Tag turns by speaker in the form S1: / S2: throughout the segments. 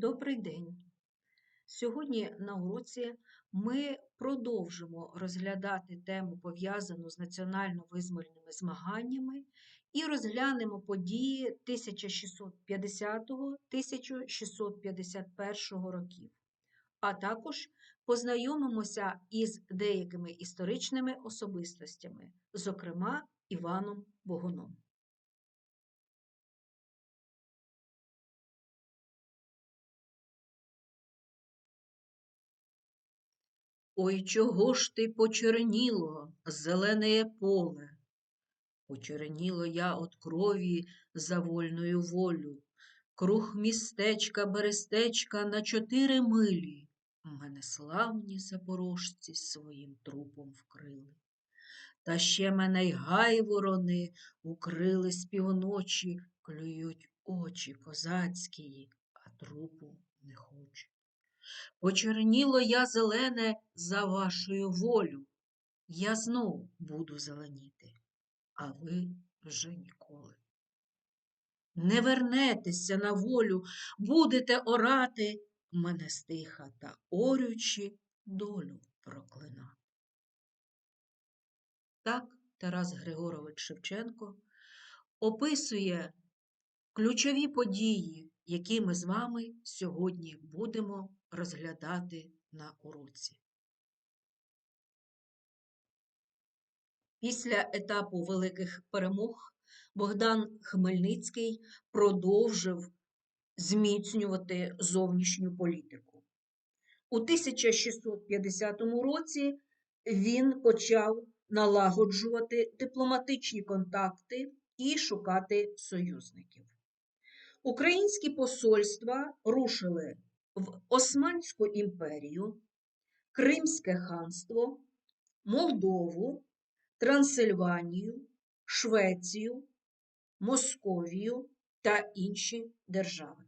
S1: Добрий день! Сьогодні на уроці ми продовжимо розглядати тему, пов'язану з національно-визвольними змаганнями, і розглянемо події 1650-1651 років, а також познайомимося із деякими історичними особистостями, зокрема Іваном Богуном. Ой, чого ж ти почерніло, зелене поле? Почерніло я от крові за вольною волю. Круг містечка, берестечка на чотири милі. Мене славні запорожці своїм трупом вкрили. Та ще мене й гай ворони укрили з півночі, клюють очі козацькі, а трупу не хочуть. Почерніло я зелене за вашою волю. Я знов буду зеленіти, а ви вже ніколи. Не вернетеся на волю, будете орати, мене стиха та орючи долю проклина. Так Тарас Григорович Шевченко описує ключові події, які ми з вами сьогодні будемо розглядати на уроці. Після етапу великих перемог Богдан Хмельницький продовжив зміцнювати зовнішню політику. У 1650 році він почав налагоджувати дипломатичні контакти і шукати союзників. Українські посольства рушили в Османську імперію, Кримське ханство, Молдову, Трансильванію, Швецію, Московію та інші держави.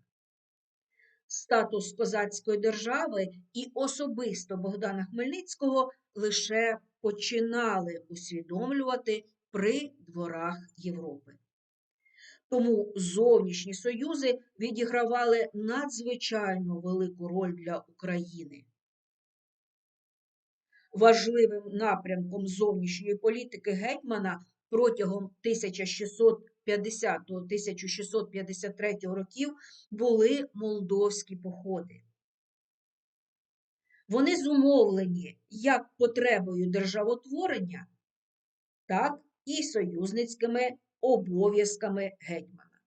S1: Статус козацької держави і особисто Богдана Хмельницького лише починали усвідомлювати при дворах Європи. Тому зовнішні союзи відігравали надзвичайно велику роль для України. Важливим напрямком зовнішньої політики гетьмана протягом 1650-1653 років були молдовські походи. Вони зумовлені як потребою державотворення, так і союзницькими обов'язками гетьмана.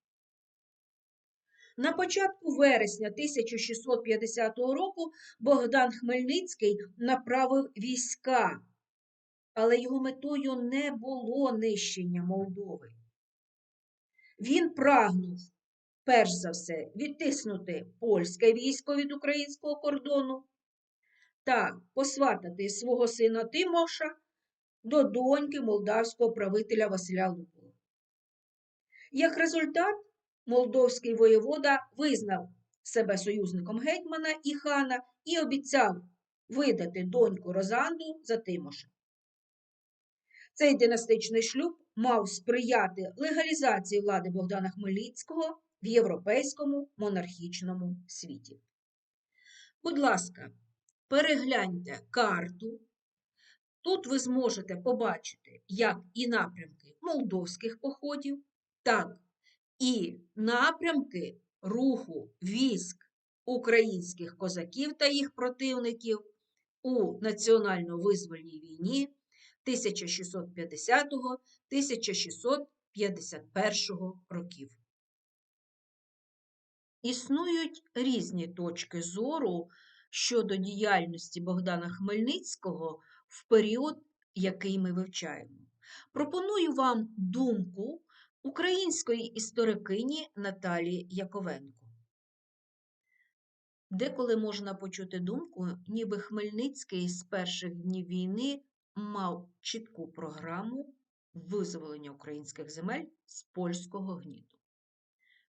S1: На початку вересня 1650 року Богдан Хмельницький направив війська, але його метою не було нищення Молдови. Він прагнув, перш за все, відтиснути польське військо від українського кордону та посватати свого сина Тимоша до доньки молдавського правителя Василя Лупола. Як результат, молдовський воєвода визнав себе союзником гетьмана і хана і обіцяв видати доньку Розанду за Тимоша. Цей династичний шлюб мав сприяти легалізації влади Богдана Хмельницького в європейському монархічному світі. Будь ласка, перегляньте карту. Тут ви зможете побачити як і напрямки молдовських походів, так і напрямки руху військ українських козаків та їх противників у національно-визвольній війні 1650-1651 років. Існують різні точки зору щодо діяльності Богдана Хмельницького в період, який ми вивчаємо. Пропоную вам думку української історикині Наталії Яковенко. Деколи можна почути думку, ніби Хмельницький з перших днів війни мав чітку програму визволення українських земель з польського гніту.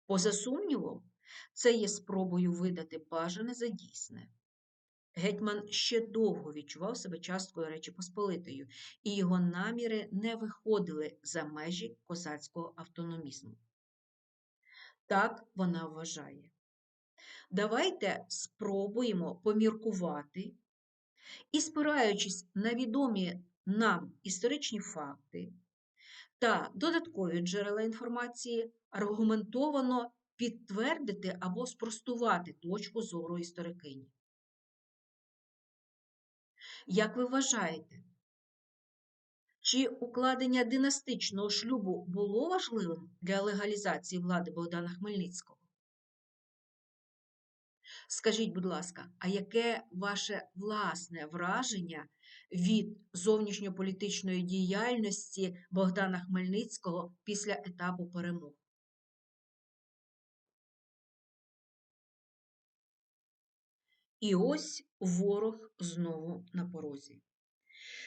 S1: Поза сумнівом, це є спробою видати бажане за дійсне. Гетьман ще довго відчував себе часткою Речі Посполитою, і його наміри не виходили за межі козацького автономізму. Так вона вважає. Давайте спробуємо поміркувати і, спираючись на відомі нам історичні факти та додаткові джерела інформації, аргументовано підтвердити або спростувати точку зору історикині. Як ви вважаєте, чи укладення династичного шлюбу було важливим для легалізації влади Богдана Хмельницького? Скажіть, будь ласка, а яке ваше власне враження від зовнішньополітичної діяльності Богдана Хмельницького після етапу перемог? І ось ворог знову на порозі.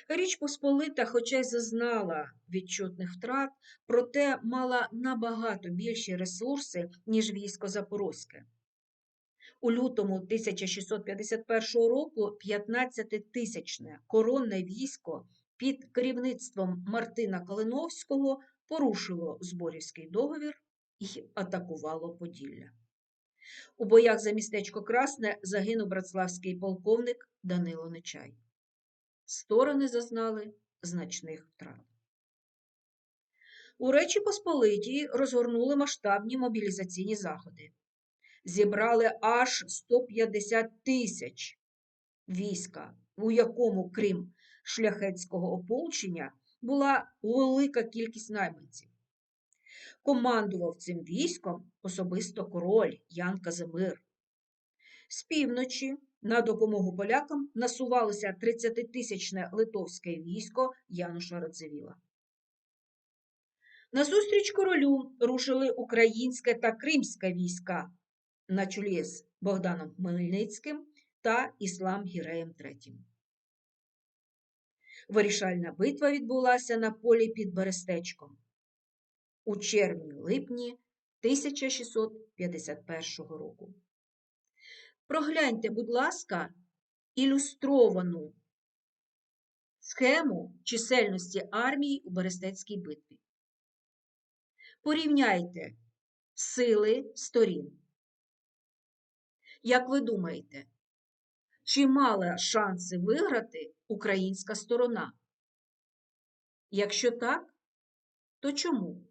S1: Річ Посполита, хоча й зазнала відчутних втрат, проте мала набагато більші ресурси, ніж військо Запорозьке. У лютому 1651 року 15-тисячне коронне військо під керівництвом Мартина Калиновського порушило Зборівський договір і атакувало Поділля. У боях за містечко Красне загинув братславський полковник Данило Нечай. Сторони зазнали значних втрат. У Речі Посполитій розгорнули масштабні мобілізаційні заходи. Зібрали аж 150 тисяч війська, у якому, крім шляхетського ополчення, була велика кількість найманців. Командував цим військом особисто король Ян Казимир. З півночі на допомогу полякам насувалося 30-тисячне литовське військо Януша Радзивіла. Назустріч королю рушили українське та кримське війська на чолі з Богданом Хмельницьким та Іслам Гіреєм III. Вирішальна битва відбулася на полі під Берестечком у червні-липні 1651 року. Прогляньте, будь ласка, ілюстровану схему чисельності армії у Берестецькій битві. Порівняйте сили сторін. Як ви думаєте, чи мала шанси виграти українська сторона? Якщо так, то чому?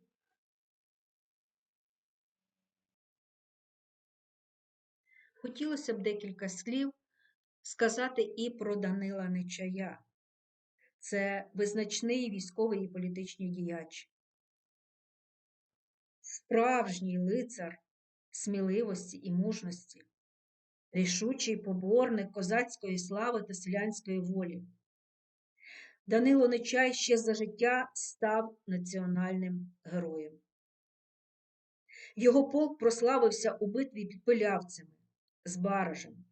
S1: Хотілося б декілька слів сказати і про Данила Нечая. Це визначний військовий і політичний діяч, справжній лицар сміливості і мужності, рішучий поборник козацької слави та селянської волі. Данило Нечай ще за життя став національним героєм. Його полк прославився у битві під пилявцями з баражем.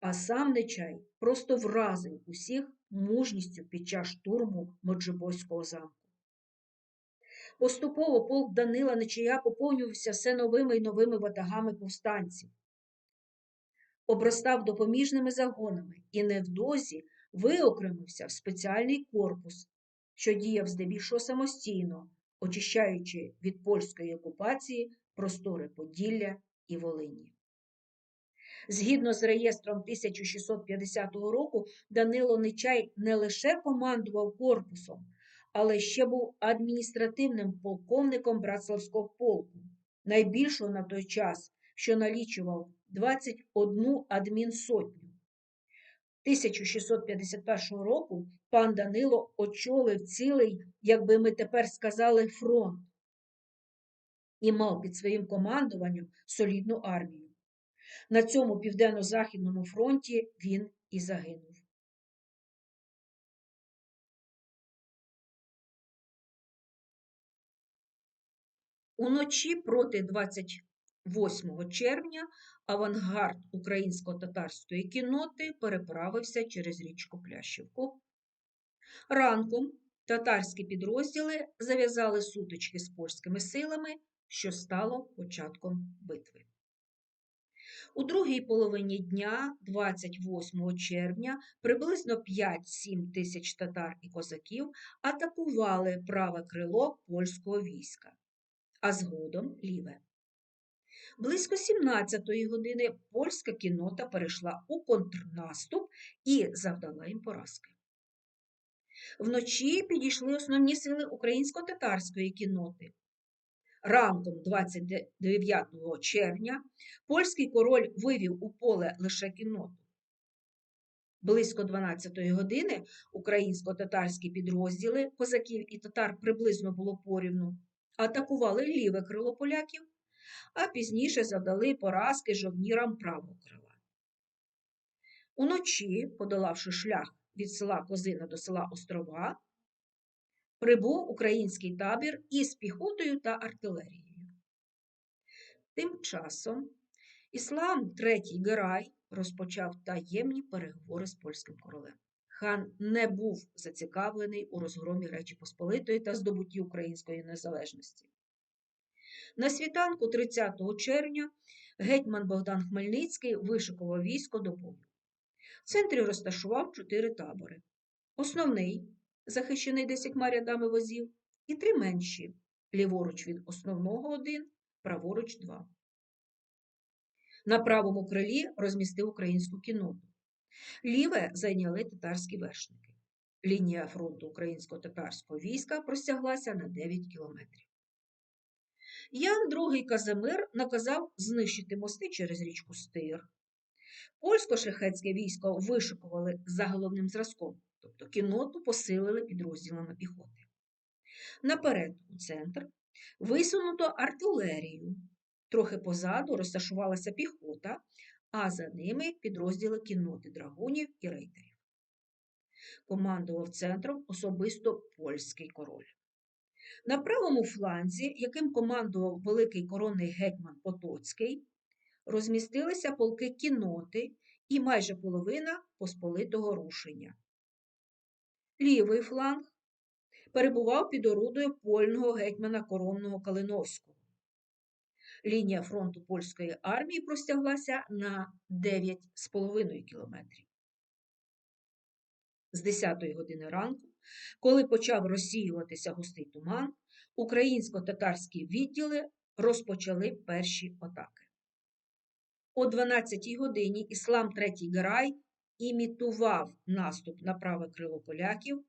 S1: А сам Нечай просто вразив усіх мужністю під час штурму Моджибоського замку. Поступово полк Данила Нечая поповнювався все новими і новими ватагами повстанців, обростав допоміжними загонами і невдовзі виокремився в спеціальний корпус, що діяв здебільшого самостійно, очищаючи від польської окупації простори Поділля і Волині. Згідно з реєстром 1650 року, Данило Нечай не лише командував корпусом, але ще був адміністративним полковником Братславського полку, найбільшого на той час, що налічував 21 адмінсотню. 1651 року пан Данило очолив цілий, як би ми тепер сказали, фронт і мав під своїм командуванням солідну армію. На цьому південно-західному фронті він і загинув. Уночі проти 28 червня авангард українсько-татарської кіноти переправився через річку Плящівку. Ранком татарські підрозділи зав'язали сутички з польськими силами, що стало початком битви. У другій половині дня, 28 червня, приблизно 5-7 тисяч татар і козаків атакували праве крило польського війська, а згодом ліве. Близько 17-ї години польська кіннота перейшла у контрнаступ і завдала їм поразки. Вночі підійшли основні сили українсько-татарської кінноти. Ранком 29 червня польський король вивів у поле лише кінноту. Близько 12-ї години українсько-татарські підрозділи козаків і татар приблизно було порівну, атакували ліве крило поляків, а пізніше завдали поразки жовнірам правого крила. Уночі, подолавши шлях від села Козина до села Острова, прибув український табір із піхотою та артилерією. Тим часом Іслам III Герай розпочав таємні переговори з польським королем. Хан не був зацікавлений у розгромі Речі Посполитої та здобутті української незалежності. На світанку 30 червня гетьман Богдан Хмельницький вишикував військо до бою. В центрі розташував чотири табори. Основний, захищений десятьма рядами возів, і три менші ліворуч від основного один, праворуч два. На правому крилі розмістив українську кінноту. Ліве зайняли татарські вершники. Лінія фронту українсько-татарського війська простяглася на 9 кілометрів. Ян II Казимир наказав знищити мости через річку Стир. Польсько-шляхетське військо вишикували за головним зразком, тобто кінноту посилили підрозділами піхоти. Наперед, у центр, висунуто артилерію. Трохи позаду розташувалася піхота, а за ними підрозділи кінноти драгунів і рейтерів. Командував центром особисто польський король. На правому фланзі, яким командував великий коронний гетьман Потоцький, розмістилися полки кінноти і майже половина посполитого рушення. Лівий фланг перебував під орудою польного гетьмана коронного Калиновського. Лінія фронту польської армії простяглася на 9,5 кілометрів. З 10 години ранку, коли почав розсіюватися густий туман, українсько-татарські відділи розпочали перші атаки. О 12 годині Іслам III Герай імітував наступ на праве крило поляків.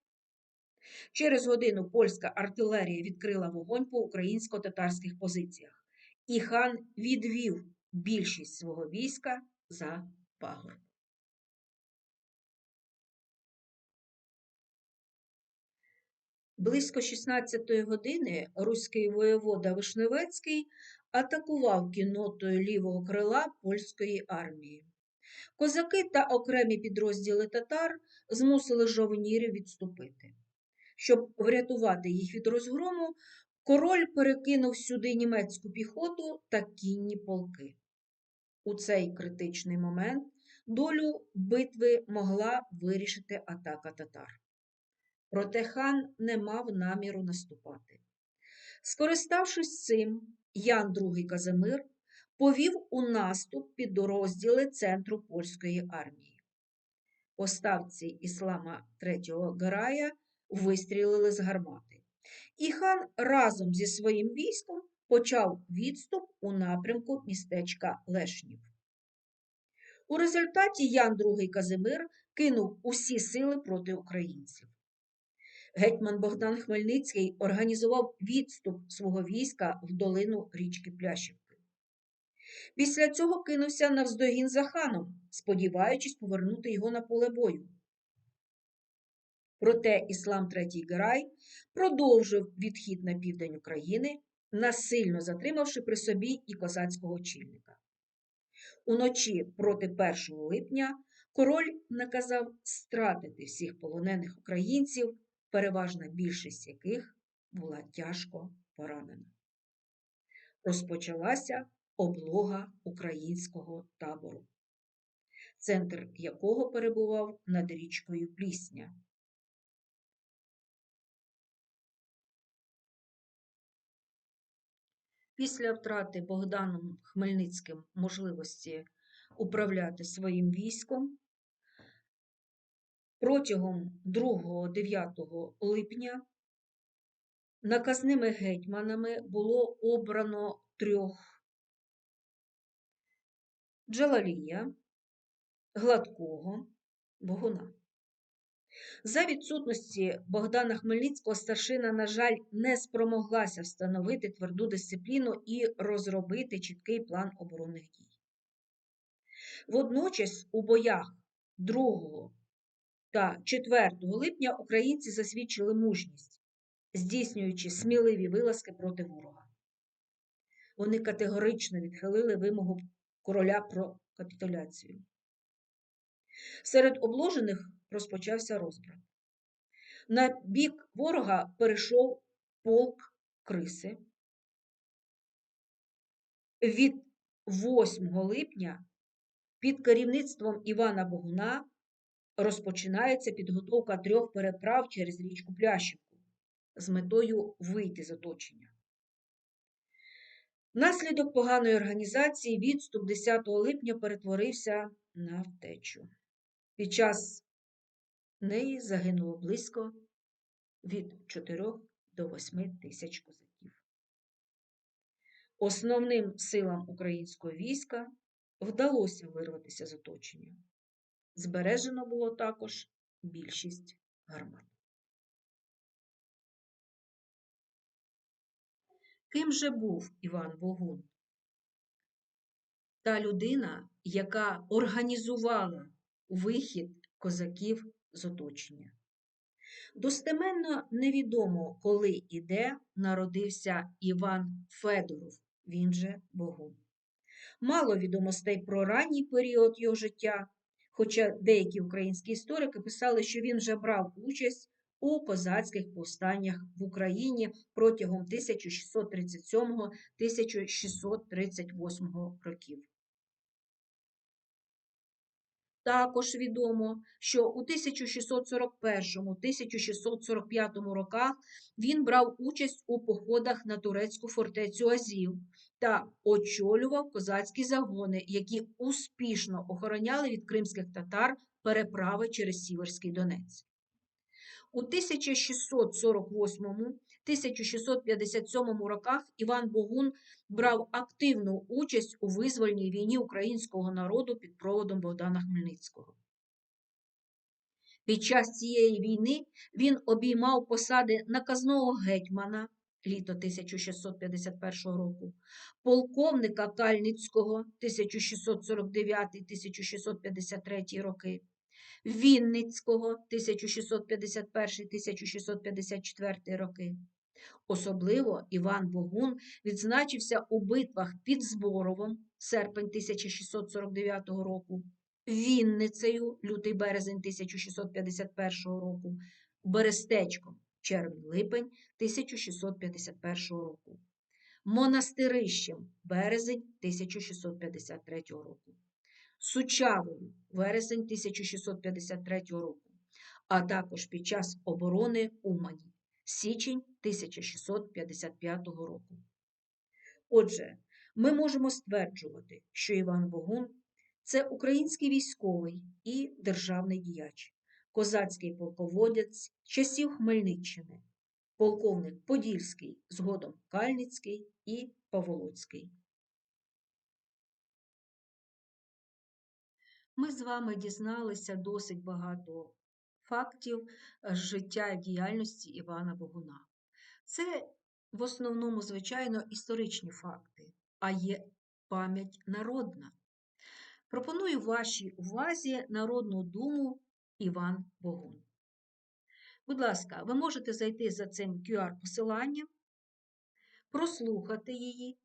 S1: Через годину польська артилерія відкрила вогонь по українсько-татарських позиціях, і хан відвів більшість свого війська за пагорб. Близько 16-ї години руський воєвода Вишневецький атакував кіннотою лівого крила польської армії. Козаки та окремі підрозділи татар змусили жовнірів відступити. Щоб врятувати їх від розгрому, король перекинув сюди німецьку піхоту та кінні полки. У цей критичний момент долю битви могла вирішити атака татар. Проте хан не мав наміру наступати. Скориставшись цим, Ян II Казимир повів у наступ під розділи центру польської армії. Поставці Іслама III Гарая вистрілили з гармати, і хан разом зі своїм військом почав відступ у напрямку містечка Лешнів. У результаті Ян II Казимир кинув усі сили проти українців. Гетьман Богдан Хмельницький організував відступ свого війська в долину річки Плящівки. Після цього кинувся навздогін за ханом, сподіваючись повернути його на поле бою. Проте Іслам III Герай продовжив відхід на південь України, насильно затримавши при собі і козацького очільника. Уночі проти 1 липня король наказав стратити всіх полонених українців переважна більшість яких була тяжко поранена. Розпочалася облога українського табору, центр якого перебував над річкою Плісня. Після втрати Богданом Хмельницьким можливості управляти своїм військом, Протягом 2-9 липня наказними гетьманами було обрано трьох Джалалія, Гладкого, Богуна. За відсутності Богдана Хмельницького старшина, на жаль, не спромоглася встановити тверду дисципліну і розробити чіткий план оборонних дій. Водночас у боях 2 та 4 липня українці засвідчили мужність, здійснюючи сміливі вилазки проти ворога. Вони категорично відхилили вимогу короля про капітуляцію. Серед обложених розпочався розбрат. На бік ворога перейшов полк Криси. Від 8 липня під керівництвом Івана Богуна розпочинається підготовка трьох переправ через річку Плящівку з метою вийти з оточення. Внаслідок поганої організації відступ 10 липня перетворився на втечу. Під час неї загинуло близько від 4 до 8 тисяч козаків. Основним силам українського війська вдалося вирватися з оточення. Збережено було також більшість гармат. Ким же був Іван Богун? Та людина, яка організувала вихід козаків з оточення. Достеменно невідомо, коли і де народився Іван Федоров, він же Богун. Мало відомостей про ранній період його життя, хоча деякі українські історики писали, що він вже брав участь у козацьких повстаннях в Україні протягом 1637-1638 років. Також відомо, що у 1641-1645 роках він брав участь у походах на турецьку фортецю Азів та очолював козацькі загони, які успішно охороняли від кримських татар переправи через Сіверський Донець. У 1648-1657 роках Іван Богун брав активну участь у визвольній війні українського народу під проводом Богдана Хмельницького. Під час цієї війни він обіймав посади наказного гетьмана літо 1651 року, полковника Кальницького 1649-1653 роки. Вінницького 1651-1654 роки. Особливо Іван Богун відзначився у битвах під Зборовом серпень 1649 року, Вінницею лютий березень 1651 року, Берестечком червень-липень 1651 року, Монастирищем березень 1653 року. Сучавою вересень 1653 року, а також під час оборони Умані січень 1655 року. Отже, ми можемо стверджувати, що Іван Богун це український військовий і державний діяч, козацький полководець часів Хмельниччини, полковник Подільський, згодом Кальницький і Паволоцький. Ми з вами дізналися досить багато фактів з життя і діяльності Івана Богуна. Це в основному, звичайно, історичні факти, а є пам'ять народна. Пропоную вашій увазі народну думу Іван Богун. Будь ласка, ви можете зайти за цим QR-посиланням, прослухати її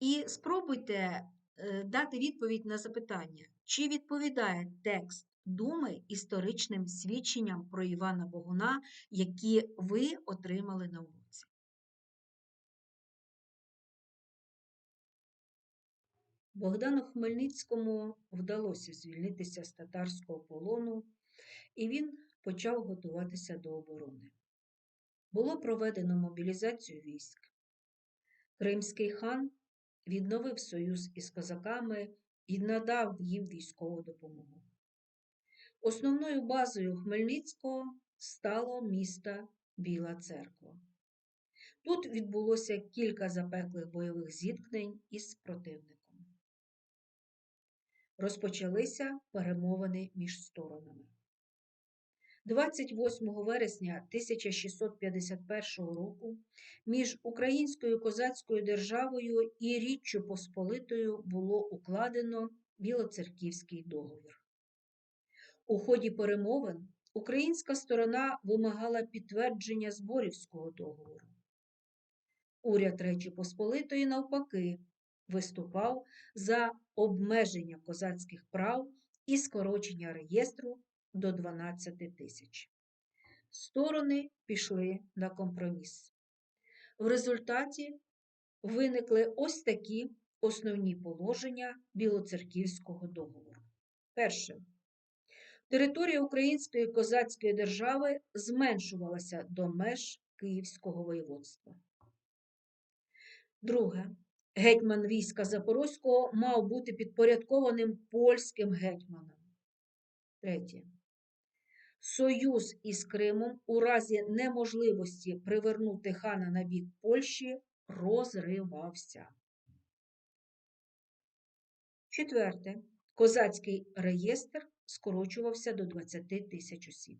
S1: і спробуйте Е, дати відповідь на запитання, чи відповідає текст думи історичним свідченням про Івана Богуна, які ви отримали на уроці. Богдану Хмельницькому вдалося звільнитися з татарського полону, і він почав готуватися до оборони. Було проведено мобілізацію військ. Кримський хан відновив союз із козаками і надав їм військову допомогу. Основною базою Хмельницького стало місто Біла Церква. Тут відбулося кілька запеклих бойових зіткнень із противником. розпочалися перемовини між сторонами. 28 вересня 1651 року між Українською козацькою державою і Річчю Посполитою було укладено Білоцерківський договір. У ході перемовин українська сторона вимагала підтвердження Зборівського договору. Уряд Речі Посполитої, навпаки, виступав за обмеження козацьких прав і скорочення реєстру до 12 тисяч. Сторони пішли на компроміс. В результаті виникли ось такі основні положення Білоцерківського договору. Перше. Територія Української козацької держави зменшувалася до меж Київського воєводства. Друге. Гетьман війська Запорозького мав бути підпорядкованим польським гетьманом. Третє. Союз із Кримом у разі неможливості привернути хана на бік Польщі розривався. Четверте. Козацький реєстр скорочувався до 20 тисяч осіб.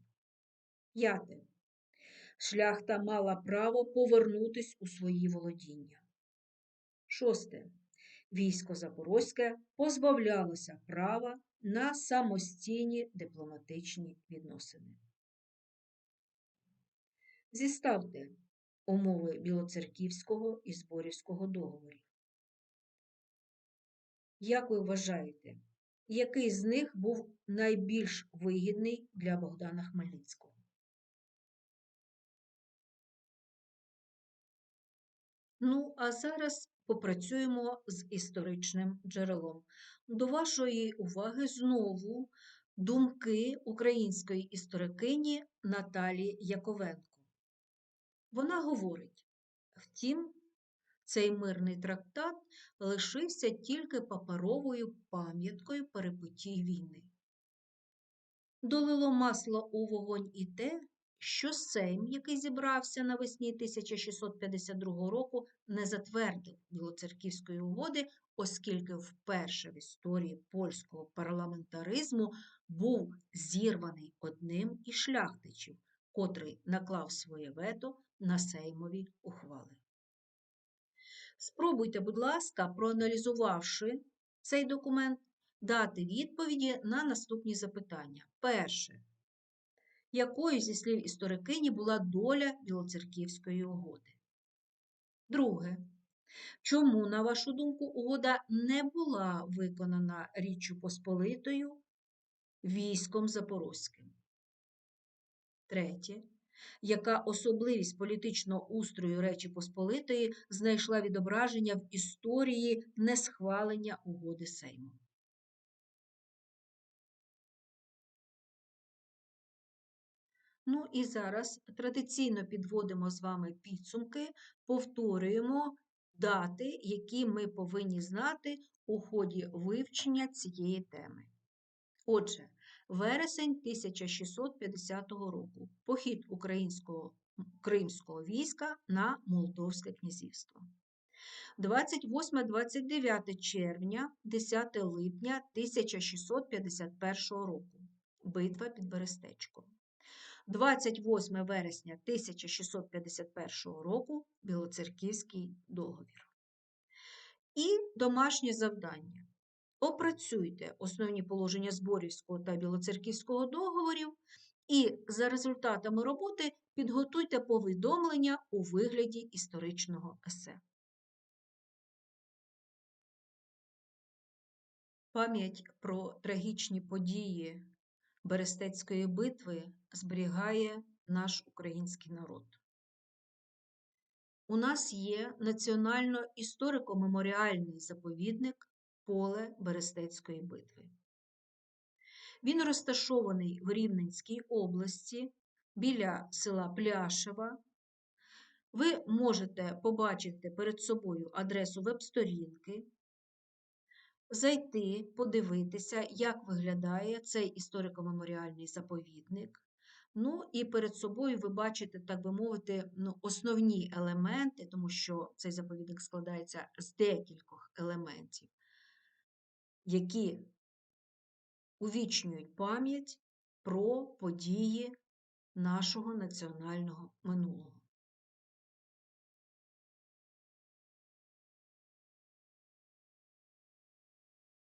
S1: П'яте. Шляхта мала право повернутись у свої володіння. Шосте. Військо Запорозьке позбавлялося права на самостійні дипломатичні відносини. Зіставте умови Білоцерківського і Зборівського договорів. Як ви вважаєте, який з них був найбільш вигідний для Богдана Хмельницького? Ну, а зараз попрацюємо з історичним джерелом. До вашої уваги знову думки української історикині Наталі Яковенко. Вона говорить: втім, цей мирний трактат лишився тільки паперовою пам'яткою перепутій війни. Долило масло у вогонь і те, що Сейм, який зібрався навесні 1652 року, не затвердив Білоцерківської угоди, оскільки вперше в історії польського парламентаризму був зірваний одним із шляхтичів, котрий наклав своє вето на сеймові ухвали. Спробуйте, будь ласка, проаналізувавши цей документ, дати відповіді на наступні запитання. Перше якою зі слів історикині була доля Білоцерківської угоди. Друге. Чому, на вашу думку, угода не була виконана Річчю Посполитою військом Запорозьким? Третє. Яка особливість політичного устрою Речі Посполитої знайшла відображення в історії несхвалення угоди Сейму? Ну і зараз традиційно підводимо з вами підсумки, повторюємо дати, які ми повинні знати у ході вивчення цієї теми. Отже, вересень 1650 року похід українського кримського війська на Молдовське князівство. 28-29 червня, 10 липня 1651 року. Битва під Берестечком. 28 вересня 1651 року Білоцерківський договір. І домашнє завдання. Опрацюйте основні положення Зборівського та Білоцерківського договорів і за результатами роботи підготуйте повідомлення у вигляді історичного есе. Пам'ять про трагічні події Берестецької битви зберігає наш український народ. У нас є національно історико-меморіальний заповідник Поле Берестецької битви. Він розташований в Рівненській області біля села Пляшева. Ви можете побачити перед собою адресу веб-сторінки, зайти, подивитися, як виглядає цей історико-меморіальний заповідник. Ну і перед собою ви бачите, так би мовити, ну, основні елементи, тому що цей заповідник складається з декількох елементів, які увічнюють пам'ять про події нашого національного минулого.